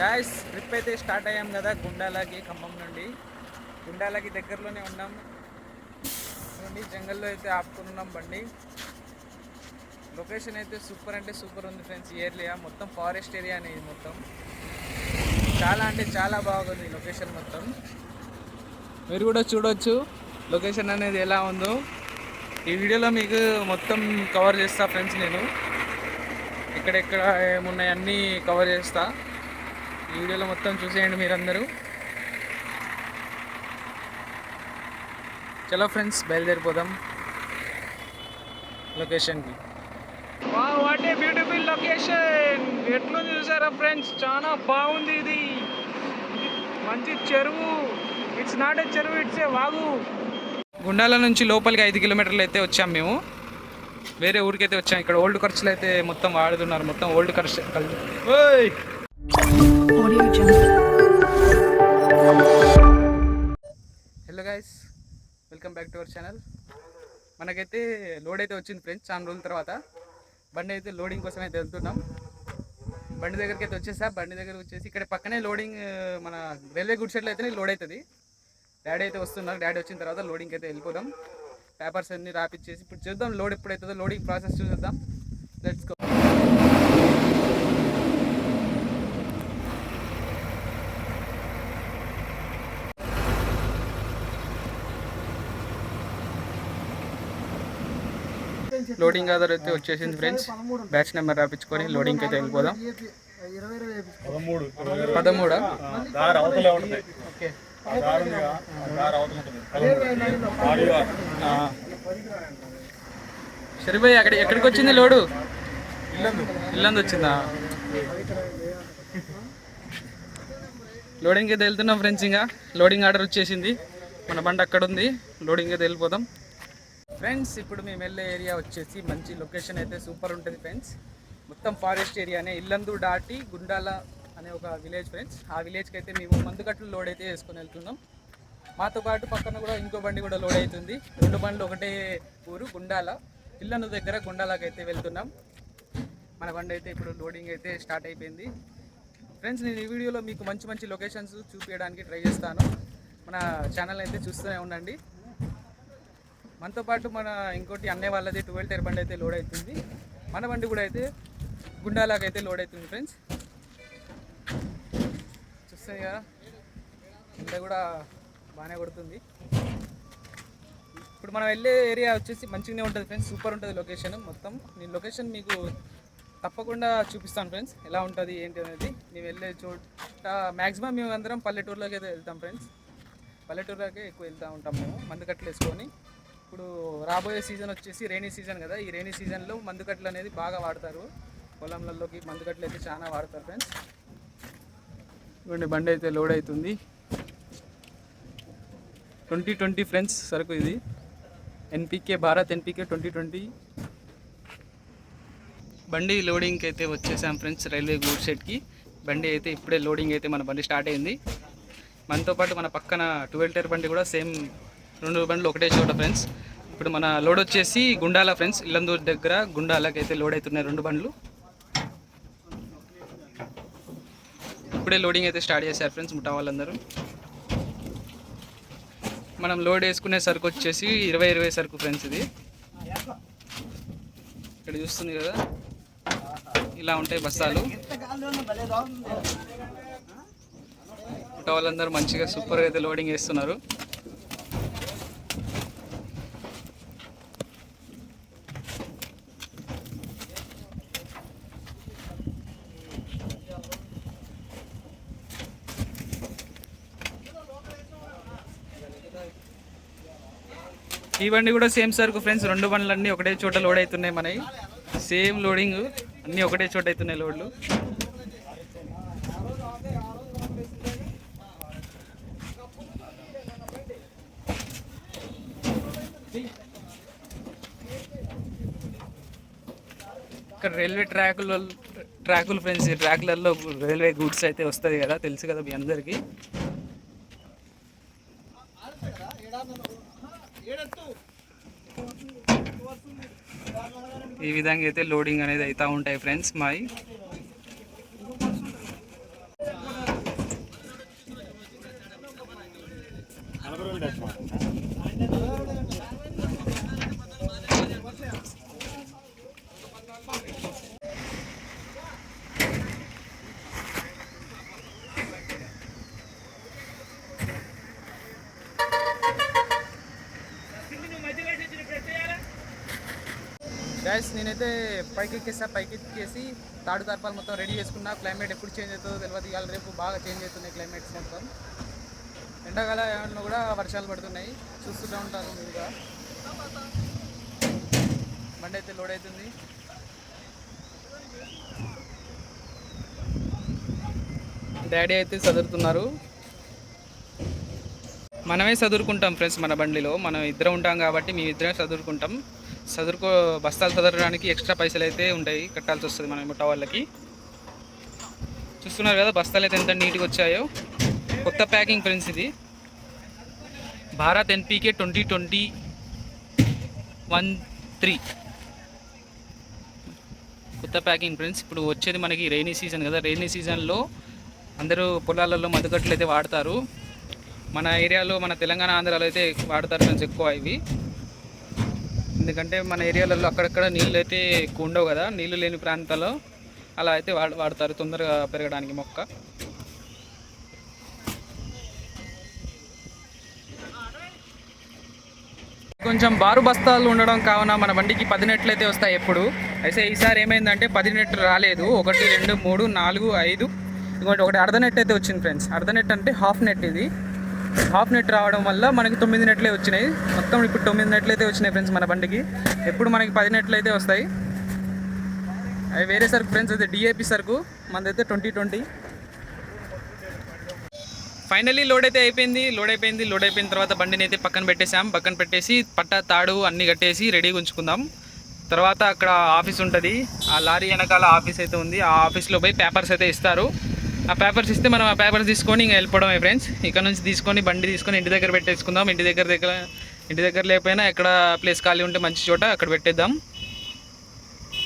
Guys trip అయితే start అయ్యాం కదా గుండాలకి ఖమ్మం నుండి. గుండాలకి దగ్గరలోనే ఉన్నాం. నుండి జంగల్లో అయితే ఆపుకున్నాం బండి. లొకేషన్ అయితే సూపర్ అంటే సూపర్ ఉంది ఫ్రెండ్స్ ఈ ఏరియా. మొత్తం ఫారెస్ట్ ఏరియా అనేది మొత్తం. చాలా అంటే చాలా బాగుంది లొకేషన్ మొత్తం. మీరు కూడా చూడొచ్చు లొకేషన్ అనేది ఎలా ఉందో. ఈ వీడియోలో మీకు మొత్తం కవర్ చేస్తా ఫ్రెండ్స్ నేను. ఎక్కడెక్కడ ఏమున్నాయి అన్నీ కవర్ చేస్తాను ఈ వీడియోలో మొత్తం చూసేయండి మీరందరూ. చలో ఫ్రెండ్స్ బయలుదేరిపోదాం. లొకేషన్కి. వాట్ ఏ బ్యూటిఫుల్ లొకేషన్ ఎట్లుంది చూసారా ఫ్రెండ్స్? చాలా బాగుంది ఇది. మంచి చెరువు. ఇట్స్ నాట్ ఏ చెరువు ఇట్స్ ఏ వాగు. గుండాల నుంచి లోపలికి ఐదు కిలోమీటర్లు అయితే వచ్చాం మేము. వేరే ఊరికైతే వచ్చాం. ఇక్కడ ఓల్డ్ ఖర్చులు అయితే మొత్తం వాడుతున్నారు. మొత్తం ఓల్డ్ ఖర్చు ఓయ్. Hello guys welcome back to our channel మనకైతే లోడ్ అయితే వచ్చింది ఫ్రెండ్స్ చాలా రోజుల తర్వాత. బండి అయితే లోడింగ్ కోసం అయితే వెళ్తున్నాం. బండి దగ్గరికి అయితే వచ్చేసా బండి దగ్గర వచ్చేసి ఇక్కడ పక్కనే లోడింగ్ మన రైల్వే గుడ్ షెడ్లో అయితే లోడ్ అవుతుంది. డాడీ అయితే వస్తున్నారు డాడీ వచ్చిన తర్వాత లోడింగ్ అయితే వెళ్ళిపోదాం. పేపర్స్ అన్ని రాపిచ్చేసి ఇప్పుడు చూద్దాం లోడ్ ఎప్పుడైతుందో లోడింగ్ ప్రాసెస్ చూద్దాం లెట్స్ గో లోడింగ్ ఆధార్ అయితే వచ్చేసింది ఫ్రెండ్స్. బ్యాచ్ నెంబర్ రాపించుకొని లోడింగ్ అయితే వెళ్ళిపోదాం. పదమూడు. సరిపోయి అక్కడ ఎక్కడికి వచ్చింది లోడు? ఇల్లందు. ఇల్లంది వచ్చిందా? లోడింగ్ అయితే వెళ్తున్నాం ఫ్రెండ్స్ ఇంకా. లోడింగ్ ఆర్డర్ వచ్చేసింది. మన బండి అక్కడ ఉంది. లోడింగ్ అయితే వెళ్ళిపోదాం. ఫ్రెండ్స్ ఇప్పుడు మేము వెళ్ళే ఏరియా వచ్చేసి మంచి లొకేషన్ అయితే సూపర్ ఉంటుంది ఫ్రెండ్స్. మొత్తం ఫారెస్ట్ ఏరియానే ఇల్లందు దాటి గుండాల అనే ఒక విలేజ్ ఫ్రెండ్స్. ఆ విలేజ్కి అయితే మేము మందుకట్లు లోడ్ అయితే వేసుకొని వెళ్తున్నాం. మాతో పాటు పక్కన కూడా ఇంకో బండి కూడా లోడ్ అవుతుంది. రెండు బండ్లు ఒకటే ఊరు గుండాల. ఇల్లందు దగ్గర గుండాలకు అయితే వెళ్తున్నాం. మన బండి అయితే ఇప్పుడు లోడింగ్ అయితే స్టార్ట్ అయిపోయింది. ఫ్రెండ్స్ నేను ఈ వీడియోలో మీకు మంచి మంచి లొకేషన్స్ చూపించడానికి ట్రై చేస్తాను. మన ఛానల్ అయితే చూస్తూనే ఉండండి. మనతో పాటు మన ఇంకోటి అన్నయ్య వాళ్ళది ట్వెల్వ్ టైర్ బండి అయితే లోడ్ అవుతుంది మన బండి కూడా అయితే గుండాలాగా అయితే లోడ్ అవుతుంది ఫ్రెండ్స్ చూస్తుంది కదా ఇంత కూడా బాగానే కొడుతుంది. ఇప్పుడు మనం వెళ్ళే ఏరియా వచ్చేసి మంచిగానే ఉంటుంది ఫ్రెండ్స్ సూపర్ ఉంటుంది లొకేషన్ మొత్తం. నేను లొకేషన్ మీకు తప్పకుండా చూపిస్తాను ఫ్రెండ్స్ ఎలా ఉంటుంది ఏంటి అనేది. మేము వెళ్ళే చోట మ్యాక్సిమం మేము అందరం పల్లెటూరులోకి అయితే వెళ్తాం ఫ్రెండ్స్ పల్లెటూరులోకి ఎక్కువ వెళ్తూ ఉంటాం మేము మందుకట్లు వేసుకొని. ఇప్పుడు రాబోయే సీజన్ వచ్చేసి రైనీ సీజన్ కదా. ఈ రైనీ సీజన్లో మందుకట్లు అనేది బాగా వాడతారు. పొలంలలోకి మందుకట్లు అయితే చాలా వాడతారు ఫ్రెండ్స్. ఇవ్వండి బండి అయితే లోడ్ అవుతుంది. ట్వంటీ ట్వంటీ ఫ్రెండ్స్ సరుకు ఇది. NPK Bharat NPK twenty twenty. బండి లోడింగ్కి అయితే వచ్చేసాం ఫ్రెండ్స్ రైల్వే గూడ్ సెట్కి. బండి అయితే ఇప్పుడే లోడింగ్ అయితే మన బండి స్టార్ట్ అయింది. మనతో పాటు మన పక్కన ట్వెల్వ్ టైర్ బండి కూడా సేమ్ రెండు బండ్లు ఒకటే చోట ఫ్రెండ్స్ ఇప్పుడు మన లోడ్ వచ్చేసి గుండాల ఫ్రెండ్స్ ఇల్లందూరు దగ్గర గుండాలకు అయితే లోడ్ అవుతున్నాయి రెండు బండ్లు. ఇప్పుడే లోడింగ్ అయితే స్టార్ట్ చేశారు ఫ్రెండ్స్ ముఠా వాళ్ళందరూ. మనం లోడ్ వేసుకునే సరుకు వచ్చేసి ఇరవై ఇరవై సరుకు ఫ్రెండ్స్ ఇది. ఇక్కడ చూస్తుంది కదా. ఇలా ఉంటాయి బస్తాలు. ముఠా వాళ్ళందరూ మంచిగా సూపర్గా అయితే లోడింగ్ వేస్తున్నారు ఈ బండి కూడా సేమ్ సరుకు ఫ్రెండ్స్ రెండు బండ్లు అన్నీ ఒకటే చోట లోడ్ అవుతున్నాయి మనవి. సేమ్ లోడింగ్ అన్నీ ఒకటే చోట అవుతున్నాయి లోడ్లు ఇక్కడ రైల్వే ట్రాకుల ట్రాకులు ఫ్రెండ్స్ ట్రాకులలో రైల్వే గూడ్స్ అయితే వస్తుంది కదా తెలుసు కదా మీ అందరికీ. ఈ విధంగా అయితే లోడింగ్ అనేది అవుతూ ఉంటాయి ఫ్రెండ్స్ మావి గ్యాస్ నేనైతే పైకి ఎక్కేస్తా పైకి ఎక్కేసి తాడు తర్పాలు మొత్తం రెడీ చేసుకున్నా. క్లైమేట్ ఎప్పుడు చేంజ్ అవుతుందో తెలియదు ఇవాళ రేపు బాగా చేంజ్ అవుతున్నాయి క్లైమేట్స్ మొత్తం. ఎండాకాలంలో కూడా వర్షాలు పడుతున్నాయి. చూస్తూనే ఉంటారు మీరుగా బండి అయితే లోడ్ అవుతుంది. డాడీ అయితే చదువుతున్నారు మనమే చదువుకుంటాం ఫ్రెండ్స్ మన బండిలో. మనం ఇద్దరం ఉంటాం కాబట్టి మేము ఇద్దరే చదువుకుంటాం చదువుకో బస్తాలు చదవడానికి ఎక్స్ట్రా పైసలు అయితే ఉంటాయి కట్టాల్సి వస్తుంది మనం ముఠా వాళ్ళకి. చూస్తున్నారు కదా బస్తాలు అయితే ఎంత నీట్గా వచ్చాయో. కొత్త ప్యాకింగ్ ఫ్రెండ్స్ ఇది. Bharat NPK twenty twenty one three. కొత్త ప్యాకింగ్ ఫ్రెండ్స్ ఇప్పుడు వచ్చేది మనకి రైనీ సీజన్ కదా. రైనీ సీజన్లో అందరూ పొలాలలో మధుకట్లు అయితే వాడతారు. మన ఏరియాలో మన తెలంగాణ ఆంధ్రాలో అయితే వాడతారు ఫ్రెండ్స్ ఎక్కువ ఇవి. ఎందుకంటే మన ఏరియాలలో అక్కడక్కడ నీళ్ళు అయితే ఎక్కువ ఉండవు కదా. నీళ్ళు లేని ప్రాంతాల్లో అలా అయితే వాడ వాడతారు తొందరగా పెరగడానికి మొక్క. కొంచెం బారు బస్తాలు ఉండడం కావున మన బండికి పది నెట్లు అయితే వస్తాయి ఎప్పుడు. అయితే ఈసారి ఏమైందంటే పది నెట్లు రాలేదు. ఒకటి రెండు మూడు నాలుగు ఐదు. ఇంకోటి ఒకటి అర్ధ నెట్ అయితే వచ్చింది ఫ్రెండ్స్. అర్ధ నెట్ అంటే హాఫ్ నెట్ ఇది. హాఫ్ నెట్ రావడం వల్ల మనకి తొమ్మిది నెట్లే వచ్చినాయి. మొత్తం ఇప్పుడు తొమ్మిది నెట్లు అయితే వచ్చినాయి ఫ్రెండ్స్ మన బండికి. ఎప్పుడు మనకి పది నెట్లు అయితే వస్తాయి. అవి వేరే సరుకు ఫ్రెండ్స్ అయితే డిఏపి సరుకు. మనదైతే ట్వంటీ ట్వంటీ. ఫైనలీ లోడ్ అయితే అయిపోయింది. లోడ్ అయిపోయింది. లోడ్ అయిపోయిన తర్వాత బండిని అయితే పక్కన పెట్టేసాం పక్కన పెట్టేసి పట్ట తాడు అన్ని కట్టేసి రెడీగా ఉంచుకుందాం తర్వాత అక్కడ ఆఫీస్ ఉంటుంది. ఆ లారీ వెనకాల ఆఫీస్ అయితే ఉంది. ఆ ఆఫీస్లో పోయి పేపర్స్ అయితే ఇస్తారు. ఆ పేపర్స్ ఇస్తే మనం ఆ పేపర్స్ తీసుకొని ఇంకా వెళ్ళిపోవడమే ఫ్రెండ్స్. ఇక్కడ నుంచి తీసుకొని బండి తీసుకొని ఇంటి దగ్గర పెట్టేసుకుందాం. ఇంటి దగ్గర దగ్గర ఇంటి దగ్గర లేకపోయినా ఎక్కడ ప్లేస్ ఖాళీ ఉంటే మంచి చోట అక్కడ పెట్టేద్దాం.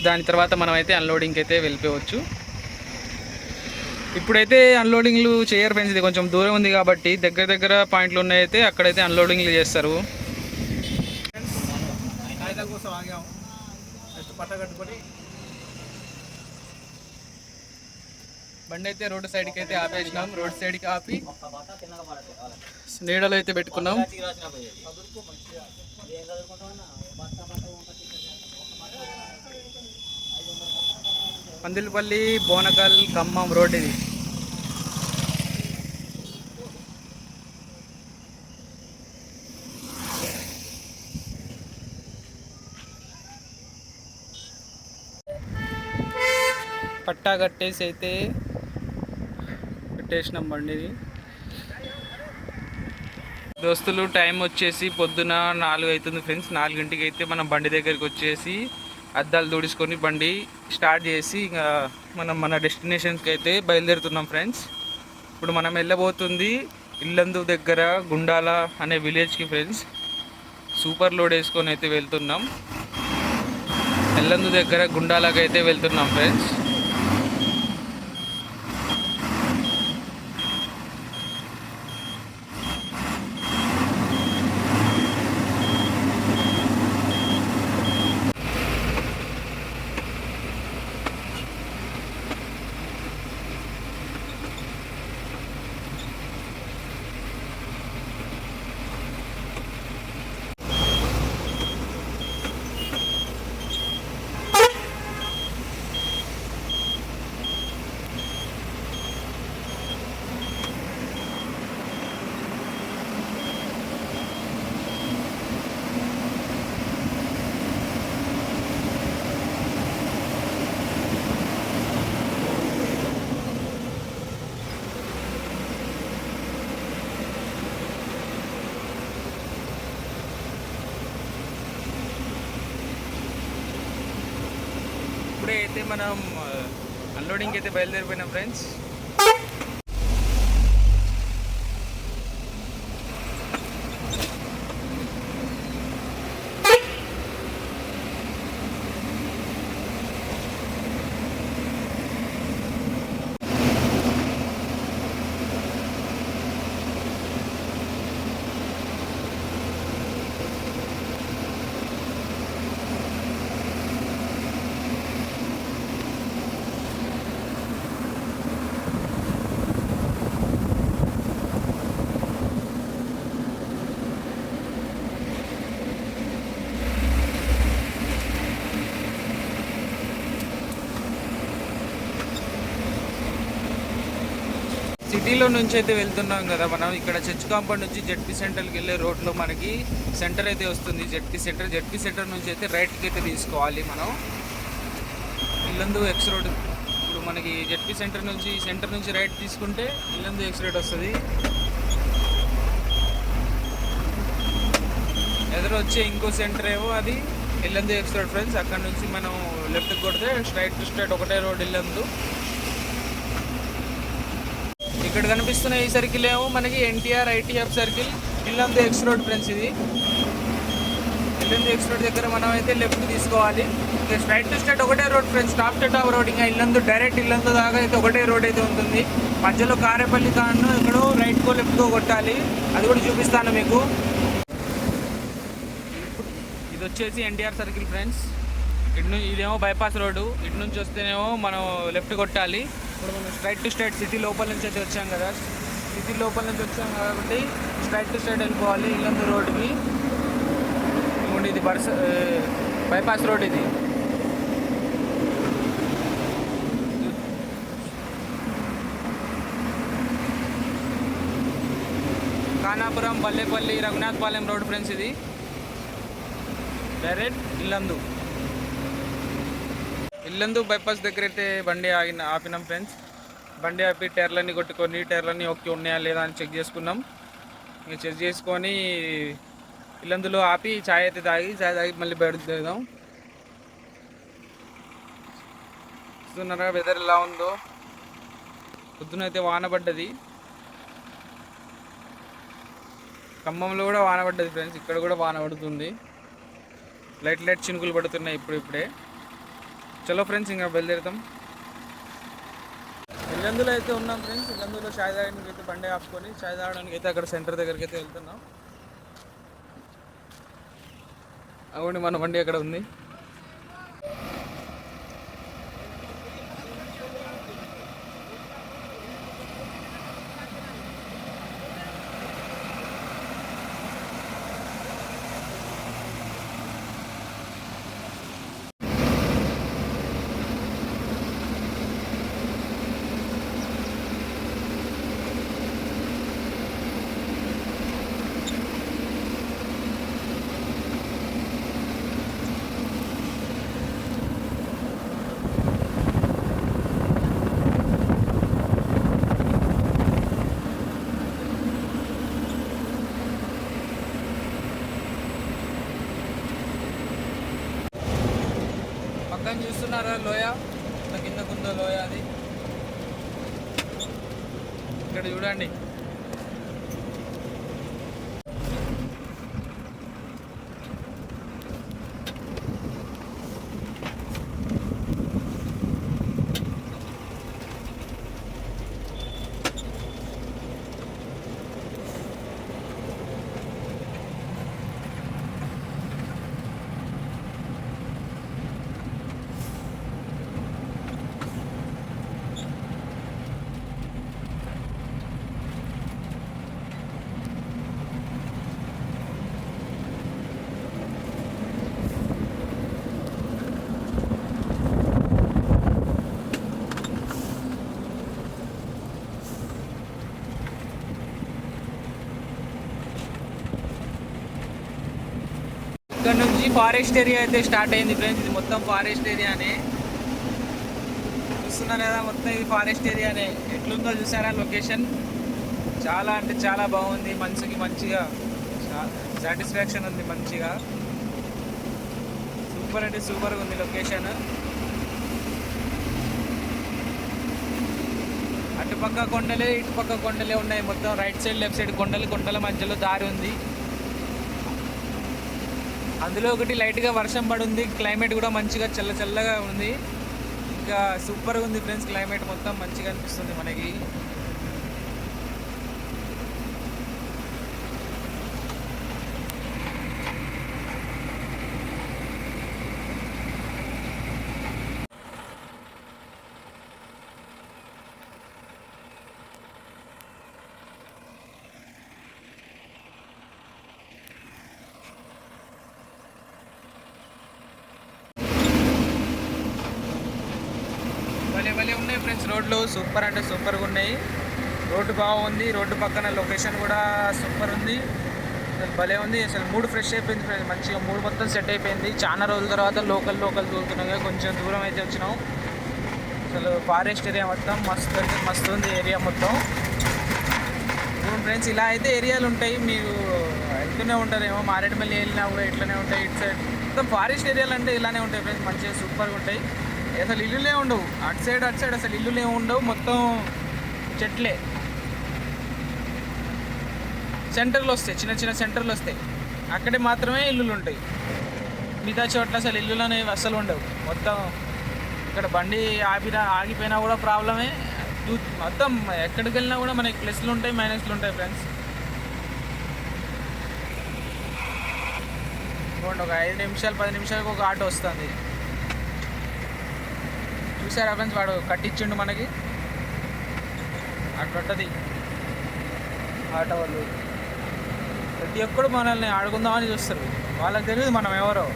దాని తర్వాత మనం అయితే అన్లోడింగ్కి అయితే వెళ్ళిపోవచ్చు. ఇప్పుడైతే అన్లోడింగ్లు చేయరు ఫ్రెండ్స్. ఇది కొంచెం దూరం ఉంది కాబట్టి దగ్గర దగ్గర పాయింట్లు ఉన్నాయైతే అక్కడైతే అన్లోడింగ్లు చేస్తారు. కోసం ఆగాము. పట్ట కట్టుకొని బండి అయితే రోడ్ సైడ్కి అయితే ఆపేసినాం. రోడ్ సైడ్కి ఆపి నీడలో అయితే పెట్టుకున్నాం. పందిలపల్లి బోనకల్ ఖమ్మం రోడ్ ఇది. పట్టా కట్టేసి అయితే పెట్టేసినాం బండిని దోస్తులు టైం వచ్చేసి పొద్దున నాలుగు అవుతుంది ఫ్రెండ్స్. నాలుగింటికి అయితే మనం బండి దగ్గరికి వచ్చేసి అద్దాలు తుడుచుకొని బండి స్టార్ట్ చేసి ఇంకా మనం మన డెస్టినేషన్కి అయితే బయలుదేరుతున్నాం ఫ్రెండ్స్. ఇప్పుడు మనం వెళ్ళబోతుంది ఇల్లందు దగ్గర గుండాల అనే విలేజ్కి ఫ్రెండ్స్. సూపర్ లోడ్ వేసుకొని అయితే వెళ్తున్నాం. ఇల్లందు దగ్గర గుండాలకు అయితే వెళ్తున్నాం ఫ్రెండ్స్ ఇప్పుడే అయితే మనం అన్లోడింగ్ అయితే బయలుదేరిపోయినాం ఫ్రెండ్స్ సిటీలో నుంచి అయితే వెళ్తున్నాం కదా మనం. ఇక్కడ చర్చ్ కాంపౌండ్ నుంచి జెడ్పీ సెంటర్కి వెళ్ళే రోడ్లో మనకి సెంటర్ అయితే వస్తుంది. జెడ్పీ సెంటర్ జెడ్పీ సెంటర్ నుంచి అయితే రైట్కి అయితే తీసుకోవాలి మనం. Yellandu X road. ఇప్పుడు మనకి జెడ్పీ సెంటర్ నుంచి సెంటర్ నుంచి రైట్ తీసుకుంటే ఇల్లందు ఎక్స్ రోడ్ వస్తుంది. ఎదురు వచ్చే ఇంకో సెంటర్ ఏమో అది. Yellandu X road friends. అక్కడ నుంచి మనం లెఫ్ట్కి కొడితే స్ట్రైట్ టు స్ట్రైట్ ఒకటే రోడ్ ఇల్లందు. ఇక్కడ కనిపిస్తున్న ఈ సర్కిల్ ఏమో మనకి NTR ITF circle Yellandu X road friends ఇది. ఇల్లందు ఎక్స్ రోడ్ దగ్గర మనం అయితే లెఫ్ట్ తీసుకోవాలి. స్ట్రైట్ టు స్ట్రైట్ ఒకటే road friends top to top road ఇంకా ఇల్లందు డైరెక్ట్ ఇల్లందు దాకా అయితే ఒకటే రోడ్ అయితే ఉంటుంది. మధ్యలో కారేపల్లి కాను ఇక్కడ రైట్కో లెఫ్ట్కో కొట్టాలి. అది కూడా చూపిస్తాను మీకు. ఇది వచ్చేసి ఎన్టీఆర్ సర్కిల్ ఫ్రెండ్స్. ఇటు ఇదేమో బైపాస్ రోడ్డు. ఇటు నుంచి వస్తేనేమో మనం లెఫ్ట్ కొట్టాలి. ఇప్పుడు మనం స్ట్రైట్ టు స్ట్రైట్ సిటీ లోపల నుంచి అయితే వచ్చాం కదా. సిటీ లోపల నుంచి వచ్చాం కాబట్టి స్ట్రైట్ టు స్ట్రైట్ వెళ్ళిపోవాలి ఇల్లందు రోడ్కి ఇదిగోండి ఇది? బర్స బైపాస్ రోడ్ ఇది. ఖానాపురం పల్లెపల్లి రఘునాథ్పాలెం రోడ్ ఫ్రెండ్స్ ఇది. డైరెక్ట్ ఇల్లందు. ఇల్లందు బైపాస్ దగ్గర అయితే బండి ఆగిన ఆపినాం ఫ్రెండ్స్. బండి ఆపి టైర్లన్నీ కొట్టుకొని టైర్లన్నీ ఓకే ఉన్నాయా లేదా అని చెక్ చేసుకున్నాం. మేము చెక్ చేసుకొని ఇల్లందులో ఆపి ఛాయ్ అయితే తాగి ఛాయ్ తాగి మళ్ళీ బయటకు దిగుదాం చూస్తున్నారా వెదర్ ఎలా ఉందో? పొద్దునైతే వాన పడ్డది. ఖమ్మంలో కూడా వాన పడ్డది ఫ్రెండ్స్. ఇక్కడ కూడా వాన పడుతుంది. లైట్ లైట్ చినుకులు పడుతున్నాయి ఇప్పుడు ఇప్పుడే చలో ఫ్రెండ్స్ ఇంకా బయలుదేరుతాం. ఇల్లందులో అయితే ఉన్నాం ఫ్రెండ్స్. ఇల్లందులో చాయ్ తాగడానికి అయితే బండి ఆపుకొని చాయ్ తాగడానికి అయితే అక్కడ సెంటర్ దగ్గరికి అయితే వెళ్తున్నాం. అవును మన బండి అక్కడ ఉంది పక్కన చూస్తున్నారా లోయ? కిందకుందో లోయ అది. ఇక్కడ చూడండి. ఇక్కడ నుంచి ఫారెస్ట్ ఏరియా అయితే స్టార్ట్ అయింది ఫ్రెండ్స్. ఇది మొత్తం ఫారెస్ట్ ఏరియానే. చూస్తున్నారు కదా మొత్తం ఇది ఫారెస్ట్ ఏరియానే. ఎట్లుందో చూసారా లొకేషన్? చాలా అంటే చాలా బాగుంది. మనసుకి మంచిగా సాటిస్ఫాక్షన్ ఉంది మంచిగా. సూపర్ అంటే సూపర్గా ఉంది లొకేషన్. అటుపక్క కొండలే ఇటుపక్క కొండలే ఉన్నాయి. మొత్తం రైట్ సైడ్ లెఫ్ట్ సైడ్ కొండలు కొండల మధ్యలో దారి ఉంది. అందులో ఒకటి లైట్గా వర్షం పడుంది క్లైమేట్ కూడా మంచిగా చల్ల చల్లగా ఉంది. ఇంకా సూపర్గా ఉంది ఫ్రెండ్స్ క్లైమేట్ మొత్తం మంచిగా అనిపిస్తుంది మనకి భలే భలే ఉన్నాయి ఫ్రెండ్స్ రోడ్లు సూపర్ అంటే సూపర్గా ఉన్నాయి. రోడ్డు బాగుంది. రోడ్డు పక్కన లొకేషన్ కూడా సూపర్ ఉంది. అసలు భలే ఉంది. అసలు మూడు ఫ్రెష్ అయిపోయింది ఫ్రెండ్స్. మంచిగా మూడు మొత్తం సెట్ అయిపోయింది. చాలా రోజుల తర్వాత లోకల్ లోకల్ దూరుతున్నాం కొంచెం దూరం అయితే వచ్చినాం. అసలు ఫారెస్ట్ ఏరియా మొత్తం మస్తు అంటే మస్తు ఉంది ఏరియా మొత్తం. ఫ్రెండ్స్ ఇలా అయితే ఏరియాలు ఉంటాయి. మీరు వెళ్తూనే ఉంటారేమో. మారేడుమల్లి వెళ్ళినా కూడా ఇట్లనే ఉంటాయి. ఇటు సైడ్. మొత్తం ఫారెస్ట్ ఏరియాలు అంటే ఇలానే ఉంటాయి ఫ్రెండ్స్. మంచిగా సూపర్గా ఉంటాయి. అసలు ఇల్లులే ఉండవు. అటు సైడ్ అటు సైడ్ అసలు ఇల్లులే ఉండవు. మొత్తం చెట్లే. సెంటర్లు వస్తాయి. చిన్న చిన్న సెంటర్లు వస్తాయి. అక్కడే మాత్రమే ఇల్లులు ఉంటాయి. మిగతా చోట్ల అసలు ఇల్లులు అనేవి అస్సలు ఉండవు. మొత్తం ఇక్కడ బండి ఆపినా ఆగిపోయినా కూడా ప్రాబ్లమే మొత్తం ఎక్కడికి వెళ్ళినా కూడా మనకి ప్లస్లు ఉంటాయి మైనస్లు ఉంటాయి ఫ్రెండ్స్ చూడండి ఒక ఐదు నిమిషాలు పది నిమిషాలకు ఒక ఆటో వస్తుంది. చూసారా ఫ్రెండ్స్ వాడు కట్టించిండు మనకి. అట్లుంటుంది ఆట వాళ్ళు ప్రతి ఒక్కడు మనల్ని ఆడుకుందామని చూస్తారు. వాళ్ళకి తెలియదు మనం ఎవరో.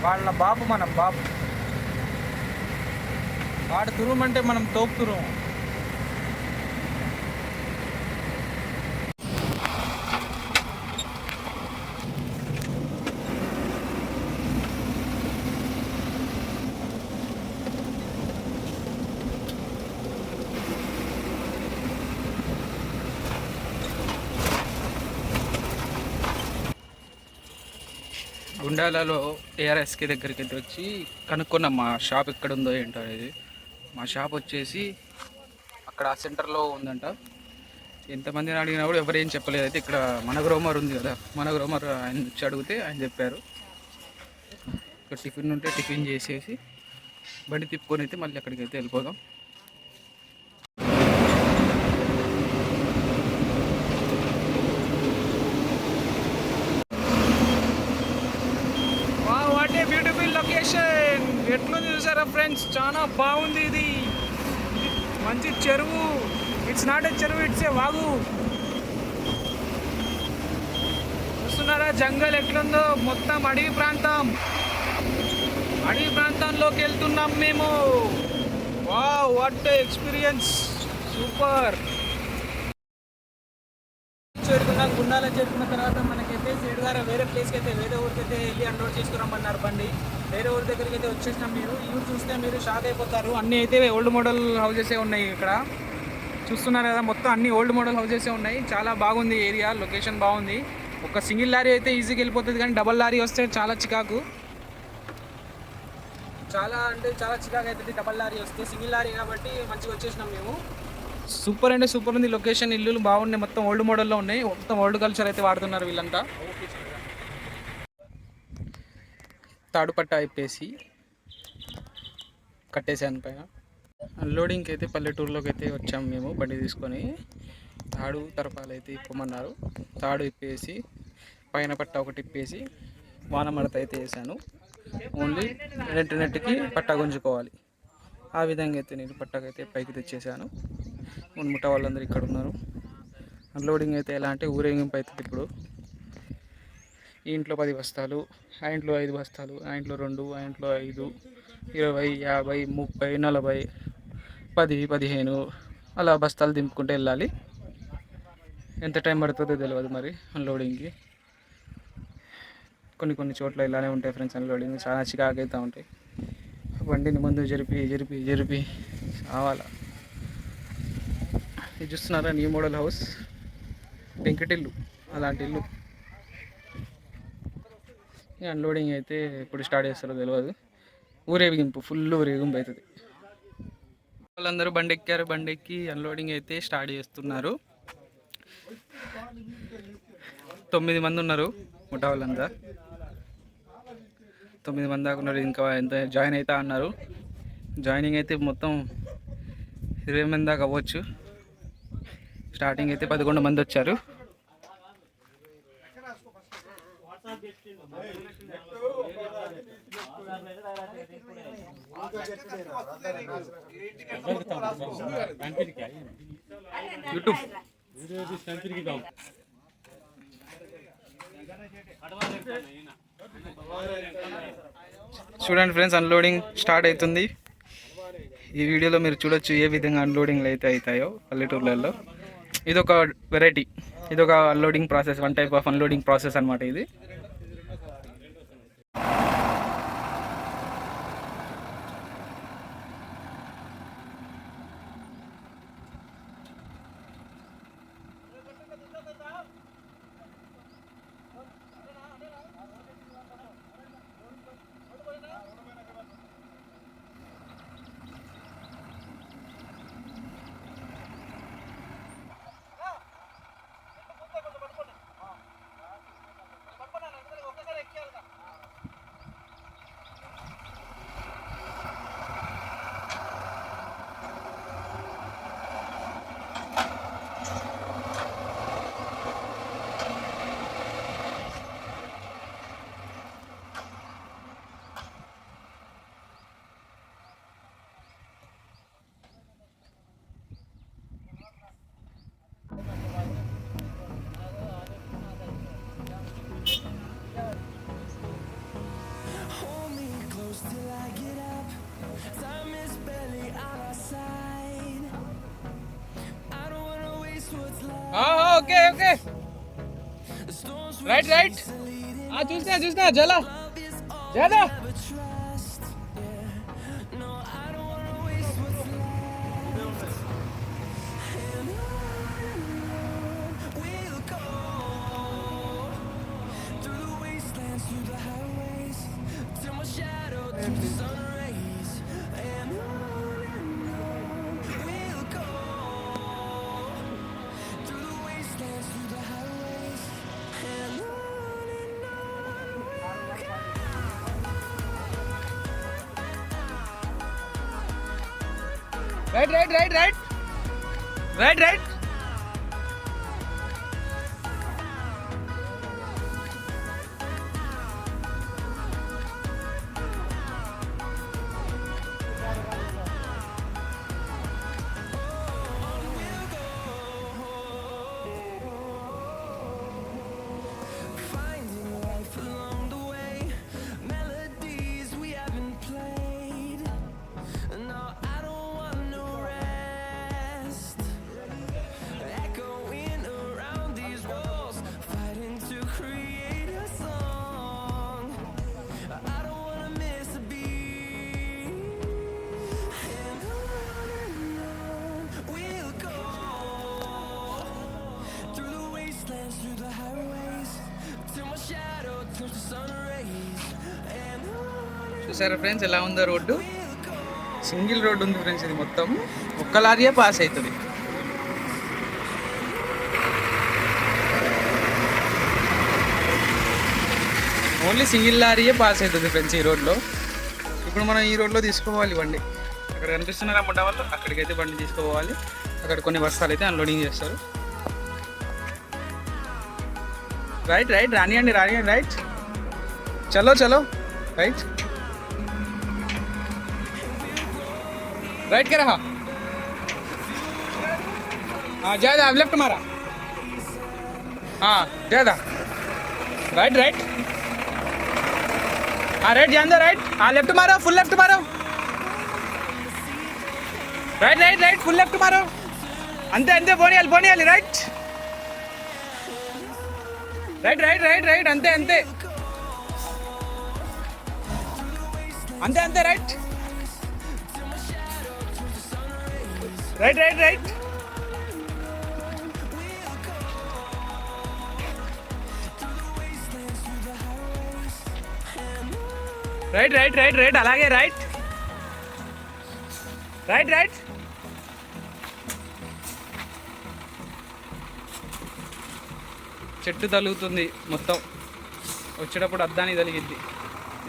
వాళ్ళ బాపు మనం బాపు. వాడు తురుమంటే మనం తోపు తురుము. గుండాలలో ఏఆర్ఎస్కే దగ్గరికి వచ్చి కనుక్కున్న మా షాప్ ఎక్కడ ఉందో ఏంటో అనేది. మా షాప్ వచ్చేసి అక్కడ ఆ సెంటర్లో ఉందంట. ఎంతమందిని అడిగినా కూడా ఎవరు ఏం చెప్పలేదు. అయితే ఇక్కడ మనగ్రోమర్ ఉంది కదా మన గ్రోమర్ ఆయన వచ్చి అడిగితే ఆయన చెప్పారు. ఇక్కడ టిఫిన్ ఉంటే టిఫిన్ చేసేసి బండి తిప్పుకొని అయితే మళ్ళీ అక్కడికి అయితే వెళ్ళిపోదాం వాట్ ఏ బ్యూటిఫుల్ లొకేషన్ ఎట్లుంది చూసారా ఫ్రెండ్స్ చాలా బాగుంది ఇది. మంచి చెరువు. ఇట్స్ నాట్ ఏ చెరువు ఇట్స్ ఏ వాగు. చూస్తున్నారా? జంగల్ ఎట్లుందో? మొత్తం అడవి ప్రాంతం. అడవి ప్రాంతంలోకి వెళ్తున్నాం మేము. వా వాట్ ఎక్స్పీరియన్స్ సూపర్ చేరుకున్నాం. గుండాలో చేరుకున్న తర్వాత మనకైతే సైడ్ ద్వారా వేరే ప్లేస్కి అయితే వేరే ఊరికైతే వెళ్ళి అన్లోడ్ చేసుకురమ్మన్నారు బండి. వేరే ఊరి దగ్గరికి అయితే వచ్చేసినాం మీరు. ఈ ఊరు చూస్తే మీరు షాక్ అయిపోతారు. అన్నీ అయితే ఓల్డ్ మోడల్ హౌజెసే ఉన్నాయి ఇక్కడ. చూస్తున్నారు కదా మొత్తం అన్ని ఓల్డ్ మోడల్ హౌజెసే ఉన్నాయి. చాలా బాగుంది ఏరియా లొకేషన్ బాగుంది. ఒక సింగిల్ లారీ అయితే ఈజీగా వెళ్ళిపోతుంది కానీ డబల్ లారీ వస్తే చాలా చికాకు. చాలా అంటే చాలా చికాకు అవుతుంది డబల్ లారీ వస్తే. సింగిల్ లారీ కాబట్టి మంచిగా వచ్చేసినాం మేము. సూపర్ అంటే సూపర్ ఉంది. లొకేషన్ ఇల్లులు బాగున్నాయి. మొత్తం ఓల్డ్ మోడల్లో ఉన్నాయి. మొత్తం ఓల్డ్ కల్చర్ అయితే వాడుతున్నారు వీళ్ళంతా. తాడుపట్ట ఇప్పేసి కట్టేసాను పైన. అన్లోడింగ్కి అయితే పల్లెటూరులోకి అయితే వచ్చాము మేము బండి తీసుకొని. తాడు తరపాలు అయితే ఇప్పమన్నారు. తాడు ఇప్పేసి పైన పట్ట ఒకటి ఇప్పేసి వాన మడత అయితే వేసాను. ఓన్లీ నెట్ నెట్కి పట్ట గుంజుకోవాలి. ఆ విధంగా అయితే నేను పట్టకైతే పైకి తెచ్చేసాను. మున్ముట్ట వాళ్ళందరూ ఇక్కడ ఉన్నారు అన్లోడింగ్ అయితే ఎలా అంటే ఊరేగింపు అవుతుంది ఇప్పుడు ఈ ఇంట్లో పది బస్తాలు ఆ ఇంట్లో ఐదు బస్తాలు ఆ ఇంట్లో రెండు ఆ ఇంట్లో ఐదు ఇరవై యాభై ముప్పై నలభై పది పదిహేను అలా బస్తాలు దింపుకుంటూ వెళ్ళాలి. ఎంత టైం పడుతుందో తెలియదు మరి అన్లోడింగ్కి. కొన్ని కొన్ని చోట్ల ఇలానే ఉంటాయి ఫ్రెండ్స్ అన్లోడింగ్ చాలా చికాకు అవుతూ ఉంటాయి. బండిని ముందు జరిపి జరిపి జరిపి రావాలా ఇది చూస్తున్నారా న్యూ మోడల్ హౌస్? వెంకటిల్లు అలాంటి ఇల్లు. అన్లోడింగ్ అయితే ఎప్పుడు స్టార్ట్ చేస్తారో తెలియదు ఊరేగింపు ఫుల్ ఊరేగింపు అవుతుంది వాళ్ళందరూ బండి ఎక్కారు బండి ఎక్కి అన్లోడింగ్ అయితే స్టార్ట్ చేస్తున్నారు. తొమ్మిది మంది ఉన్నారు ముఠా వాళ్ళంతా. తొమ్మిది మంది దాకా ఉన్నారు ఇంకా ఎంత జాయిన్ అవుతా అన్నారు. జాయినింగ్ అయితే మొత్తం ఇరవై మంది దాకా అవ్వచ్చు. స్టార్టింగ్ అయితే పదకొండు మంది వచ్చారు. చూడండి ఫ్రెండ్స్ అన్లోడింగ్ స్టార్ట్ అవుతుంది. ఈ వీడియోలో మీరు చూడొచ్చు ఏ విధంగా అన్లోడింగ్లు అయితే అవుతాయో పల్లెటూర్లలో. ఇది ఒక వెరైటీ ఇది ఒక unloading process one type of unloading process అనమాట ఇది. you राइट राइट आ चूसना चूसना जला। ज़्यादा చూసారా ఫ్రెండ్స్ ఎలా ఉందో రోడ్డు? సింగిల్ రోడ్డు ఉంది ఫ్రెండ్స్ ఇది మొత్తం. ఒక్క లారీయే పాస్ అవుతుంది. ఓన్లీ సింగిల్ లారీయే పాస్ అవుతుంది ఫ్రెండ్స్ ఈ రోడ్లో. ఇప్పుడు మనం ఈ రోడ్లో తీసుకోవాలి బండి. అక్కడ కనిపిస్తున్నారు అమ్మ వాళ్ళు అక్కడికైతే బండి తీసుకోవాలి. అక్కడ కొన్ని బస్తాలు అయితే అన్లోడింగ్ చేస్తారు. రైట్ రైట్ రానియండి రానియండి రైట్ చలో చలో. రైట్ राइट क्या रहा हाँ ज्यादा अब लेफ्ट मारा हाँ ज्यादा राइट राइट हाँ राइट जान दो राइट हाँ लेफ्ट मारो फुल लेफ्ट मारो right right right full left मारो అంతే అంతే పోనీయాలి పోనీయాలి right right right right right అంతే అంతే అంతే అంతే right right right right right right right right అలాగే రైట్ రైట్ రైట్ చెట్టు తలుగుతుంది మొత్తం. వచ్చేటప్పుడు అద్దానికి తలిగిద్ది.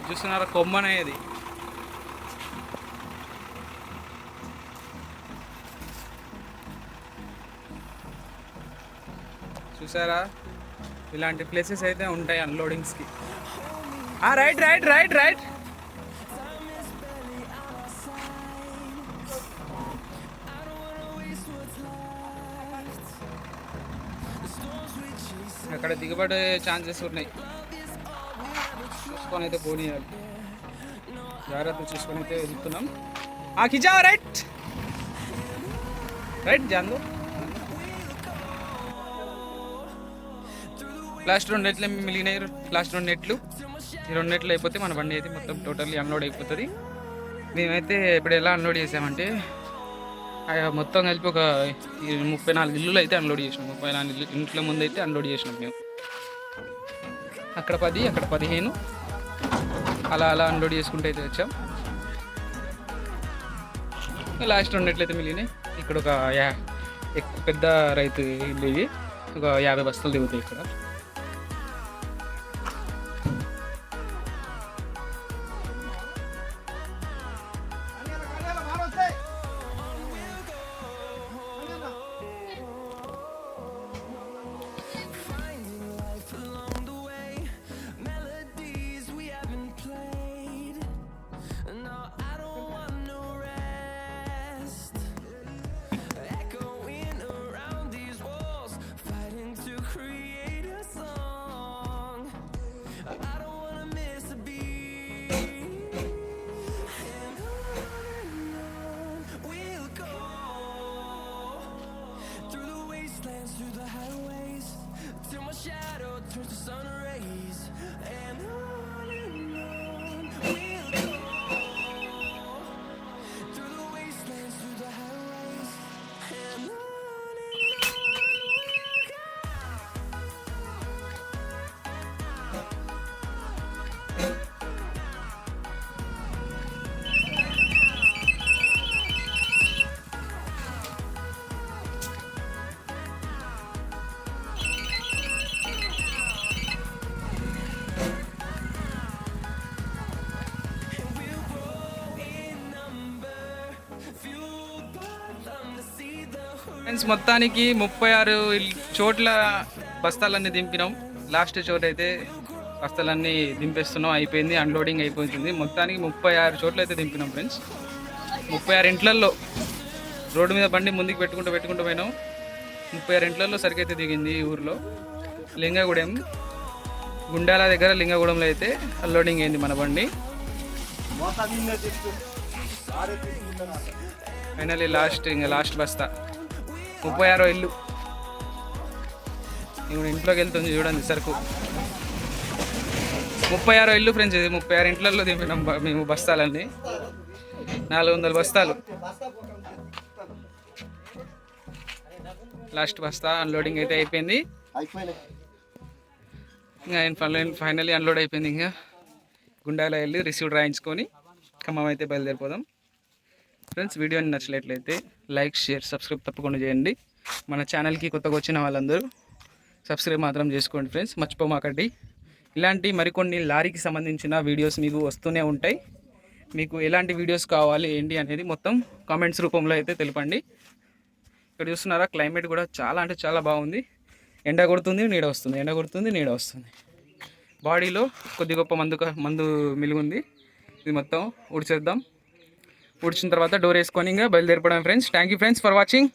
చూస్తున్నారా కొమ్మనేది? చూసారా? ఇలాంటి ప్లేసెస్ అయితే ఉంటాయి అన్లోడింగ్స్కి రైట్ రైట్ రైట్ రైట్ అక్కడ దిగబడే ఛాన్సెస్ ఉన్నాయి. చూసుకొని అయితే పోనీయాలి. జాగ్రత్త చూసుకొని అయితే వెళ్తున్నాం. ఆ కిజా రైట్ రైట్ జాన్లో. లాస్ట్ రెండు నెట్లు మిగిలినాయి. లాస్ట్ రెండు నెట్లు. ఈ రెండు నెట్లు అయిపోతే మన బండి అయితే మొత్తం టోటల్లీ అన్లోడ్ అయిపోతుంది. మేమైతే ఇప్పుడు ఎలా అన్లోడ్ చేసామంటే మొత్తం కలిపి ఒక ఈ ముప్పై నాలుగు ఇల్లులు అయితే అన్లోడ్ చేసినాం. ముప్పై నాలుగు ఇల్లు ఇంట్లో ముందు అయితే అన్లోడ్ చేసినాం మేము. అక్కడ పది అక్కడ పదిహేను. అలా అలా అన్లోడ్ చేసుకుంటూ అయితే వచ్చాం. లాస్ట్ రెండిట్లయితే మిగిలినాయి. ఇక్కడ ఒక యా ఎక్కువ పెద్ద రైతు ఇల్లు ఇది. ఒక యాభై బస్తాలు దిగుతాయి ఇక్కడ. ఫ్రెండ్స్ మొత్తానికి ముప్పై ఆరు చోట్ల బస్తాలన్నీ దింపినాం. లాస్ట్ చోటు అయితే బస్తాలన్నీ దింపేస్తున్నాం. అయిపోయింది అన్లోడింగ్ అయిపోతుంది మొత్తానికి ముప్పై ఆరు చోట్ల అయితే దింపినాం ఫ్రెండ్స్. ముప్పై ఆరు ఇంట్లల్లో రోడ్డు మీద బండి ముందుకు పెట్టుకుంటూ పెట్టుకుంటూ పోయినాం. ముప్పై ఆరు ఇంట్లలో సరికైతే దిగింది ఈ ఊర్లో. లింగగూడెం గుండాల దగ్గర లింగగూడెంలో అయితే అన్లోడింగ్ అయింది మన బండి. ఫైనల్లీ లాస్ట్ ఇంకా లాస్ట్ బస్తా. ముప్పై ఆరో ఇల్లు. ఇప్పుడు ఇంట్లోకి వెళ్తుంది చూడండి సరుకు. ముప్పై ఆరో ఇల్లు ఫ్రెండ్స్ ఇది. ముప్పై ఆరు ఇంట్లలో దింపినాం బ- మేము బస్తాలన్నీ నాలుగు వందల బస్తాలు లాస్ట్ బస్తా అన్లోడింగ్ అయితే అయిపోయింది. ఇంకా ఫైనలీ అన్లోడ్ అయిపోయింది ఇంకా. గుండాలో వెళ్ళి రిసీవ్ రాయించుకొని ఖమ్మం అయితే బయలుదేరిపోదాం. ఫ్రెండ్స్ వీడియోని నచ్చినట్లయితే లైక్ షేర్ సబ్స్క్రైబ్ తప్పకుండా చేయండి. మన ఛానల్కి కొత్తగా వచ్చిన వాళ్ళందరూ సబ్స్క్రైబ్ మాత్రం చేసుకోండి ఫ్రెండ్స్. మర్చిపోమాకండి. ఇలాంటి మరికొన్ని లారీకి సంబంధించిన వీడియోస్ మీకు వస్తూనే ఉంటాయి. మీకు ఎలాంటి వీడియోస్ కావాలి ఏంటి అనేది మొత్తం కామెంట్స్ రూపంలో అయితే తెలపండి. ఇక్కడ చూస్తున్నారా క్లైమేట్ కూడా చాలా అంటే చాలా బాగుంది. ఎండ కొడుతుంది నీడ వస్తుంది. ఎండ కొడుతుంది నీడ వస్తుంది. బాడీలో కొద్ది గొప్ప మందు మందు మిలుగుంది. ఇది మొత్తం ఉడిచేద్దాం ఉడిచిన తర్వాత డోర్ వేసుకొని ఇంకా బయలుదేరిపోవడం friends thank you friends for watching